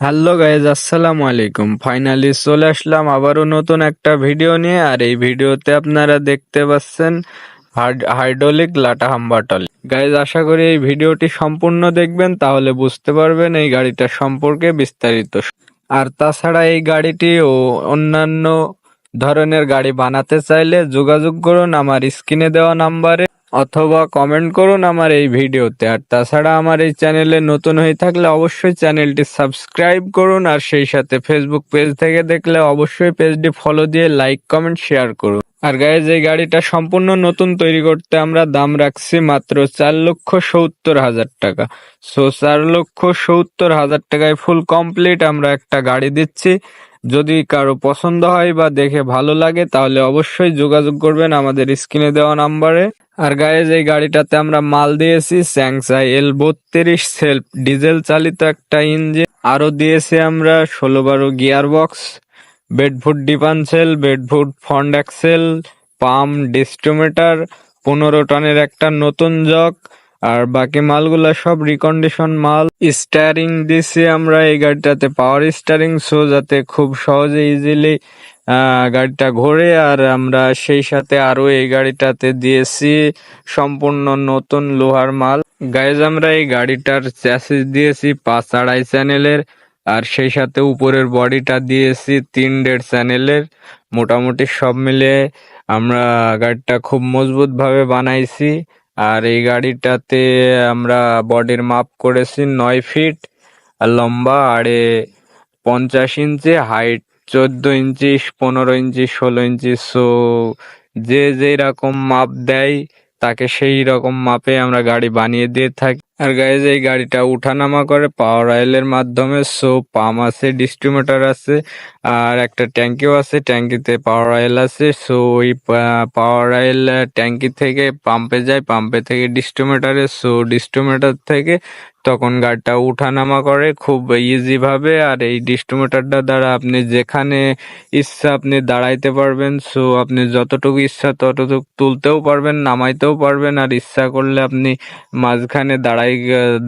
Hello guys, আসসালামু আলাইকুম। Finally চলে আসলাম আবারও নতুন একটা ভিডিও নিয়ে, আর এই ভিডিওতে আপনারা দেখতে পাচ্ছেন হাইড্রোলিক লাটা হাম্বাটল গাইজ, আশা করি এই ভিডিওটি সম্পূর্ণ দেখবেন, তাহলে বুঝতে পারবেন এই গাড়িটা সম্পর্কে বিস্তারিত। আর তাছাড়া এই গাড়িটি ও অন্যান্য ধরনের গাড়ি বানাতে চাইলে যোগাযোগ করুন আমার স্ক্রিনে দেওয়া নাম্বারে। অথবা কমেন্ট করুন আমার এই ভিডিওতে। আর তাছাড়া আমার এই চ্যানেলে নতুন হয়ে থাকলে অবশ্যই চ্যানেলটি সাবস্ক্রাইব করুন, আর সেই সাথে ফেসবুক পেজ থেকে দেখলে অবশ্যই পেজটি ফলো দিয়ে লাইক কমেন্ট শেয়ার করুন। আর গাইজ এই গাড়িটা সম্পূর্ণ নতুন তৈরি করতে আমরা দাম রাখছি মাত্র চার লক্ষ সত্তর হাজার টাকা। সো চার লক্ষ সত্তর হাজার টাকায় ফুল কমপ্লিট আমরা একটা গাড়ি দিচ্ছি। যদি কারও পছন্দ হয় বা দেখে ভালো লাগে, তাহলে অবশ্যই যোগাযোগ করবেন আমাদের স্ক্রিনে দেওয়া নাম্বারে। আর গায়েজ এই গাড়িটাতে আমরা মাল দিয়েছি, স্যাংসাই এল বত্রিশ সেলফ ডিজেল চালিত একটা ইঞ্জিন। আরও দিয়েছি আমরা ষোলো বারো গিয়ার বক্স বেডফুট ডিপানসেল বেডফুট ফন্ড অ্যাক্সেল পাম ডিস্টোমিটার, পনেরো টনের একটা নতুন জক আর বাকি মালগুলা সব রিকন্ডিশন মাল। স্টারিং দিছি আমরা এই গাড়িটাতে, পাওয়ার স্টারিং সো যাতে খুব সহজে, ইজিলি গাড়িটা ঘোরে আর আমরা সেই সাথে আরও এই গাড়িটাতে দিয়েছি সম্পূর্ণ নতুন লোহার মাল। গাইজ আমরা এই গাড়িটার চ্যাসিস দিয়েছি পাঁচ আড়াই চ্যানেলের আর সেই সাথে উপরের বডিটা দিয়েছি তিন দেড় চ্যানেলের মোটামুটি সব মিলে আমরা গাড়িটা খুব মজবুত ভাবে বানাইছি আর এই গাড়িটাতে আমরা বডির মাপ করেছি নয় ফিট, আর লম্বা আড়ে পঞ্চাশ ইঞ্চি, হাইট চোদ্দ ইঞ্চি, পনেরো ইঞ্চি, ষোলো ইঞ্চি, সো যে যেই রকম মাপ দেয়, তাকে সেই রকম মাপে আমরা গাড়ি বানিয়ে দিয়ে থাকি। আর গাইজ এই গাড়িটা উঠানামা করে পাওয়ার অয়েলের মাধ্যমে সো পাম্প আছে ডিস্ট্রিবিউটার আছে, আর একটা ট্যাঙ্কিও আছে, ট্যাঙ্কিতে পাওয়ার অয়েল আছে সো ওই পাওয়ার অয়েল ট্যাঙ্কি থেকে পাম্পে যায় পাম্পে থেকে ডিস্ট্রিবিউটারে সো ডিস্ট্রিবিউটার থেকে তখন গাড়িটা উঠানামা করে খুব ইজি ভাবে, আর এই ডিস্ট্রিবিউটারটা দ্বারা আপনি যেখানে ইচ্ছা আপনি দাঁড়াইতে পারবেন সো আপনি যতটুকু ইচ্ছা ততটুকু তুলতেও পারবেন, নামাইতেও পারবেন, আর ইচ্ছা করলে আপনি মাঝখানে দাঁড়াই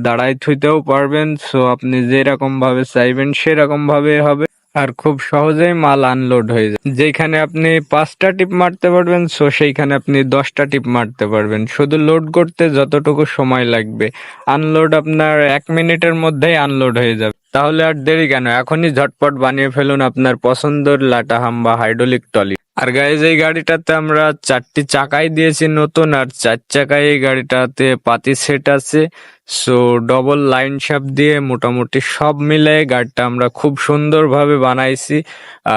দাঁড়াই থুইতেও পারবেন। সো আপনি যেরকম ভাবে চাইবেন সেরকম ভাবে হবে। আর খুব সহজেই মাল আনলোড হয়ে যায়। যেখানে আপনি পাঁচটা টিপ মারতে পারবেন সো সেইখানে আপনি দশটা টিপ মারতে পারবেন। শুধু লোড করতে যতটুকু সময় লাগবে। আনলোড আপনার এক মিনিটের মধ্যেই আনলোড হয়ে যাবে। তাহলে আর দেরি কেন? এখনই ঝটপট বানিয়ে ফেলুন আপনার পছন্দের লাটা হাম বা হাইড্রোলিক টলি আর গাইজ এই গাড়িটাতে আমরা চারটি চাকাই দিয়েছি নতুন, আর চার চাকায় এই গাড়িটাতে পাতি সেট আছে। সো ডবল লাইন শাপ দিয়ে মোটামুটি সব মিলে গাড়িটা আমরা খুব সুন্দরভাবে বানাইছি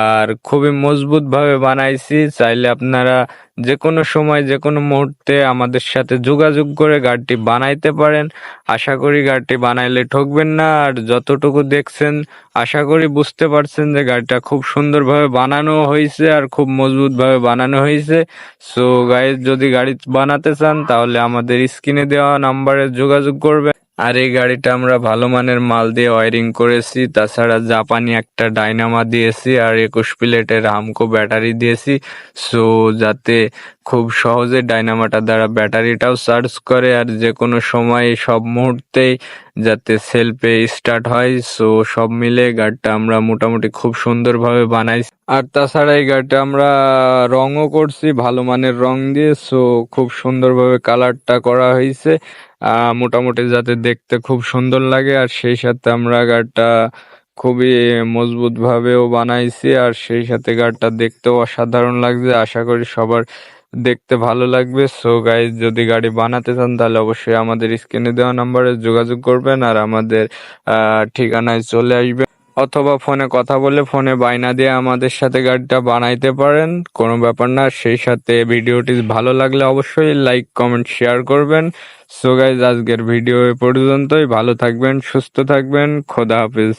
আর খুবই মজবুত ভাবে বানাইছি। চাইলে আপনারা যে কোনো সময় যে কোনো মুহূর্তে আমাদের সাথে যোগাযোগ করে গাড়িটি বানাইতে পারেন। আশা করি গাড়িটি বানাইলে ঠকবেন না আর যতটুকু দেখছেন, আশা করি বুঝতে পারছেন যে গাড়িটা খুব সুন্দরভাবে বানানো হয়েছে আর খুব মজবুতভাবে বানানো হয়েছে। সো গাইজ যদি গাড়ি বানাতে চান তাহলে আমাদের স্ক্রিনে দেওয়া নাম্বারে যোগাযোগ করবেন আর এই গাড়িটা আমরা ভালো মানের মাল দিয়ে ওয়ারিং করেছি, তাছাড়া জাপানি একটা ডাইনামা দিয়েছি আর একুশ প্লেটের হামকো ব্যাটারি দিয়েছি। সো যাতে খুব সহজে ডাইনামাটা দ্বারা ব্যাটারিটাও চার্জ করে আর যে কোনো সময় সব মুহূর্তেই যাতে সেলফে স্টার্ট হয় সো সব মিলে গাড়িটা আমরা মোটামুটি খুব সুন্দরভাবে বানাইছি আর তাছাড়া এই গাড়িটা আমরা রঙও করছি, ভালো মানের রং দিয়ে সো খুব সুন্দরভাবে কালারটা করা হয়েছে। মোটামুটি যাতে দেখতে খুব সুন্দর লাগে, আর সেই সাথে আমরা গাড়িটা খুবই মজবুত ভাবেও বানাইছি, আর সেই সাথে গাড়িটা দেখতেও অসাধারণ লাগছে। আশা করি সবার দেখতে ভালো লাগবে। সো গাইজ যদি গাড়ি বানাতে চান, তাহলে অবশ্যই আমাদের স্ক্রিনে দেওয়া নাম্বারে যোগাযোগ করবেন আর আমাদের ঠিকানায় চলে আসবে অথবা ফোনে কথা বলে ফোনে বায়না দিয়ে আমাদের সাথে গাড়িটা বানাইতে পারেন, কোনো ব্যাপার না। সেই সাথে ভিডিওটি ভালো লাগলে অবশ্যই লাইক কমেন্ট শেয়ার করবেন। সো গাইজ আজকের ভিডিও এ পর্যন্তই। ভালো থাকবেন, সুস্থ থাকবেন। খোদা হাফিজ।